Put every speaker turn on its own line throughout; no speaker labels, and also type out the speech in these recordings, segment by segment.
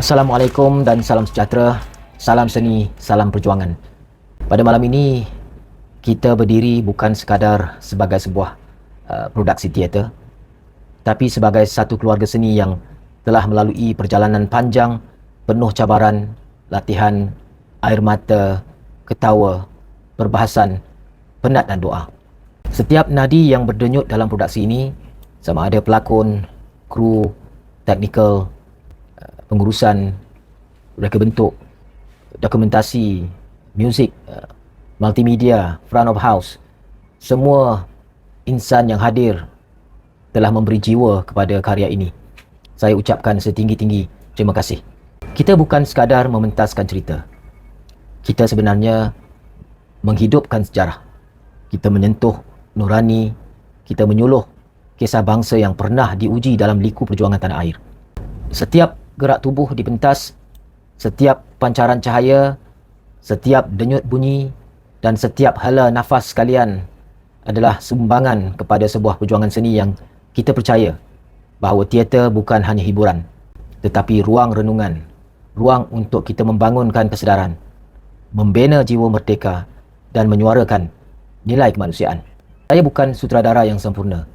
Assalamualaikum dan salam sejahtera. Salam seni, salam perjuangan. Pada malam ini kita berdiri bukan sekadar sebagai sebuah uh, produksi teater tapi sebagai satu keluarga seni yang telah melalui perjalanan panjang penuh cabaran, latihan, air mata, ketawa, perbahasan, penat dan doa. Setiap nadi yang berdenyut dalam produksi ini sama ada pelakon, kru, teknikal, pengurusan reka bentuk, dokumentasi, muzik, uh, multimedia, front of house, semua insan yang hadir telah memberi jiwa kepada karya ini. Saya ucapkan setinggi-tinggi terima kasih. Kita bukan sekadar mementaskan cerita. Kita sebenarnya menghidupkan sejarah. Kita menyentuh nurani, kita menyuluh kisah bangsa yang pernah diuji dalam liku perjuangan tanah air. Setiap gerak tubuh dipentas, setiap pancaran cahaya, setiap denyut bunyi dan setiap hala nafas sekalian adalah sumbangan kepada sebuah perjuangan seni yang kita percaya bahawa teater bukan hanya hiburan tetapi ruang renungan, ruang untuk kita membangunkan kesedaran, membina jiwa merdeka dan menyuarakan nilai kemanusiaan. Saya bukan sutradara yang sempurna.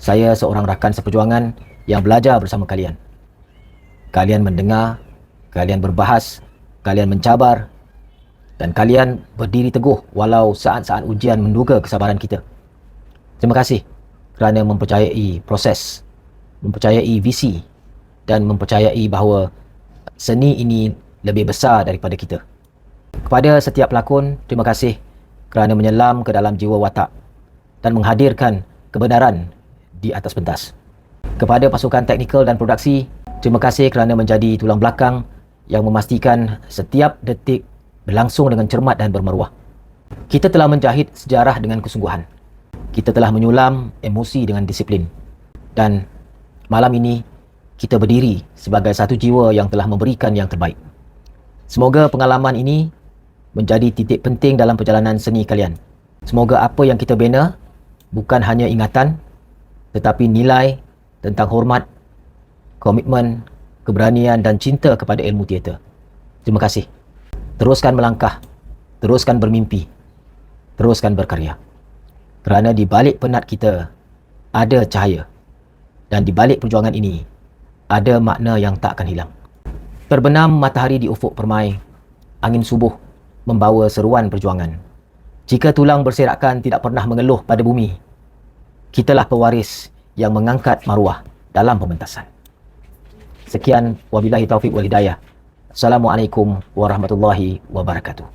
Saya seorang rakan seperjuangan yang belajar bersama kalian. Kalian mendengar, kalian berbahas, kalian mencabar dan kalian berdiri teguh walau saat-saat ujian menduga kesabaran kita. Terima kasih kerana mempercayai proses, mempercayai visi dan mempercayai bahawa seni ini lebih besar daripada kita. Kepada setiap pelakon, terima kasih kerana menyelam ke dalam jiwa watak dan menghadirkan kebenaran di atas pentas. Kepada pasukan teknikal dan produksi, Terima kasih kerana menjadi tulang belakang yang memastikan setiap detik berlangsung dengan cermat dan bermaruah. Kita telah menjahit sejarah dengan kesungguhan. Kita telah menyulam emosi dengan disiplin. Dan malam ini, kita berdiri sebagai satu jiwa yang telah memberikan yang terbaik. Semoga pengalaman ini menjadi titik penting dalam perjalanan seni kalian. Semoga apa yang kita bina bukan hanya ingatan tetapi nilai tentang hormat komitmen, keberanian dan cinta kepada ilmu teater. Terima kasih. Teruskan melangkah, teruskan bermimpi, teruskan berkarya. Kerana di balik penat kita ada cahaya dan di balik perjuangan ini ada makna yang tak akan hilang. Terbenam matahari di ufuk permai, angin subuh membawa seruan perjuangan. Jika tulang berserakan tidak pernah mengeluh pada bumi, kitalah pewaris yang mengangkat maruah dalam pementasan. Sekian wabillahi taufik wal hidayah. Assalamualaikum warahmatullahi wabarakatuh.